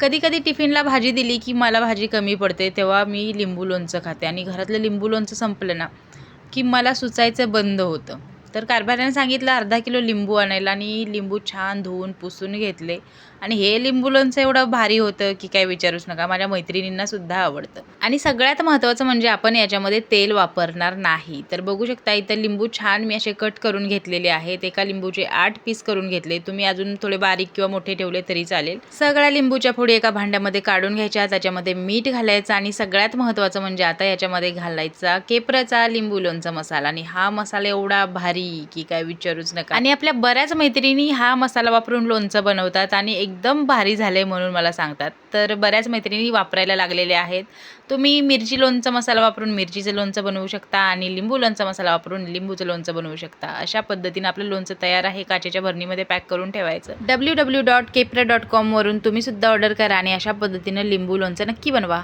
कधी कधी टिफिनला भाजी दिली की मला भाजी कमी पडते तेव्हा मी लिंबू लोणचं खाते. आणि घरातलं लिंबू लोणचं संपलं ना की मला सुचायचं बंद होतं. तर कारभाऱ्याने सांगितलं अर्धा किलो लिंबू आणायला. आणि लिंबू छान धुवून पुसून घेतले. आणि हे लिंबू लोणचं एवढं भारी होतं की काय विचारूच नका. माझ्या मैत्रिणींना सुद्धा आवडतं. आणि सगळ्यात महत्त्वाचं म्हणजे आपण याच्यामध्ये तेल वापरणार नाही. तर बघू शकता इथं लिंबू छान मी असे कट करून घेतलेले आहेत. एका लिंबूचे आठ पीस करून घेतले. तुम्ही अजून थोडे बारीक किंवा मोठे ठेवले तरी चालेल. सगळ्या लिंबूच्या फोडी एका भांड्यामध्ये काढून घ्यायच्या. त्याच्यामध्ये मीठ घालायचं. आणि सगळ्यात महत्त्वाचं म्हणजे आता याच्यामध्ये घालायचा केपराचा लिंबू लोणचा मसाला. आणि हा मसाला एवढा भारी की काय विचारूच नका. आणि आपल्या बऱ्याच मैत्रिणी हा मसाला वापरून लोणचं बनवतात आणि एकदम भारी झाले म्हणून मला सांगतात. तर बऱ्याच मैत्रिणी वापरायला लागलेल्या आहेत. तुम्ही मिरची लोणचं मसाला वापरून मिरचीचं लोणचं बनवू शकता आणि लिंबू लोणचा मसाला वापरून लिंबूचं लोणचं बनवू शकता. अशा पद्धतीनं आपलं लोणचं तयार आहे काचेच्या भरणीमध्ये पॅक करून ठेवायचं. W W dot Kepra dot कॉमवरून तुम्ही सुद्धा ऑर्डर करा आणि अशा पद्धतीनं लिंबू लोणचं नक्की बनवा.